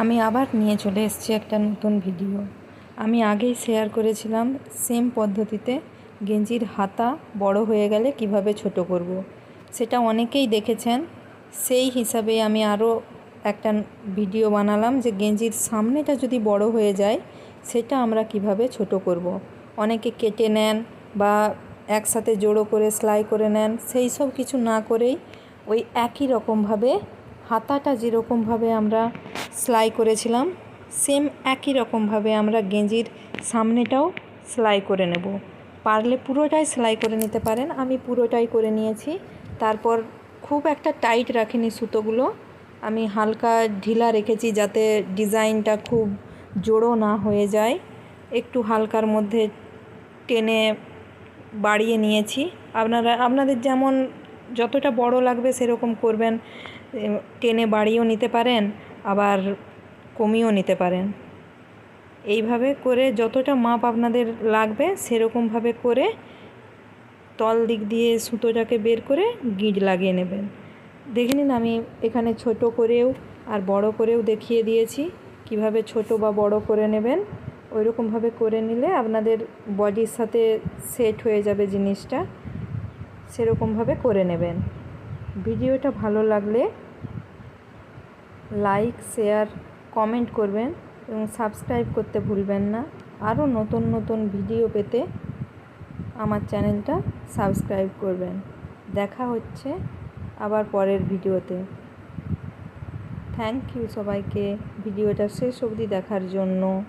আমি আবার নিয়ে চলে এসেছি একটা নতুন ভিডিও আমি আগেই শেয়ার করেছিলাম সেম পদ্ধতিতে গেঞ্জির হাতা বড় হয়ে গেলে কীভাবে ছোট করব। সেটা অনেকেই দেখেছেন সেই হিসাবে আমি আরও একটা ভিডিও বানালাম যে গেঞ্জির সামনেটা যদি বড় হয়ে যায়, সেটা আমরা কীভাবে ছোট করব। অনেকে কেটে নেন বা একসাথে জোড়ো করে, সেলাই করে নেন, সেই সব কিছু না করেই ওই একই রকমভাবে, হাতাটা যেরকমভাবে আমরা সেলাই করেছিলাম। সেম একই রকমভাবে আমরা গেঞ্জির সামনেটাও সেলাই করে নেব। পারলে পুরোটাই সেলাই করে নিতে পারেন, আমি পুরোটাই করে নিয়েছি। তারপর খুব একটা টাইট রাখিনি সুতোগুলো। আমি হালকা ঢিলা রেখেছি যাতে ডিজাইনটা খুব জোড়ো না হয়ে যায়। একটু হালকার মধ্যে টেনে বাড়িয়ে নিয়েছি। আপনারা, আপনাদের যেমন যতটা বড় লাগবে সেরকম করবেন টেনে বাড়িয়েও নিতে পারেন। আবার কমিয়েও নিতে পারেন। এইভাবে করে যতটা মাপ আপনাদের লাগবে সেরকমভাবে করে তল দিক দিয়ে সুতোটাকে বের করে গিঁট লাগিয়ে নেবেন। দেখে নিন আমি এখানে ছোট করেও আর বড় করেও দেখিয়ে দিয়েছি কীভাবে ছোট বা বড় করে নেবেন। ওই রকমভাবে করে নিলে আপনাদের বডির সাথে সেট হয়ে যাবে জিনিসটা। সেরকমভাবে করে নেবেন। ভিডিওটা ভালো লাগলে লাইক, শেয়ার, কমেন্ট করবেন এবং সাবস্ক্রাইব করতে ভুলবেন না। আরও নতুন নতুন ভিডিও পেতে আমার চ্যানেলটা সাবস্ক্রাইব করবেন। দেখা হচ্ছে আবার পরের ভিডিওতে। থ্যাংক ইউ সবাইকে। ভিডিওটা শেষ অবধি দেখার জন্য।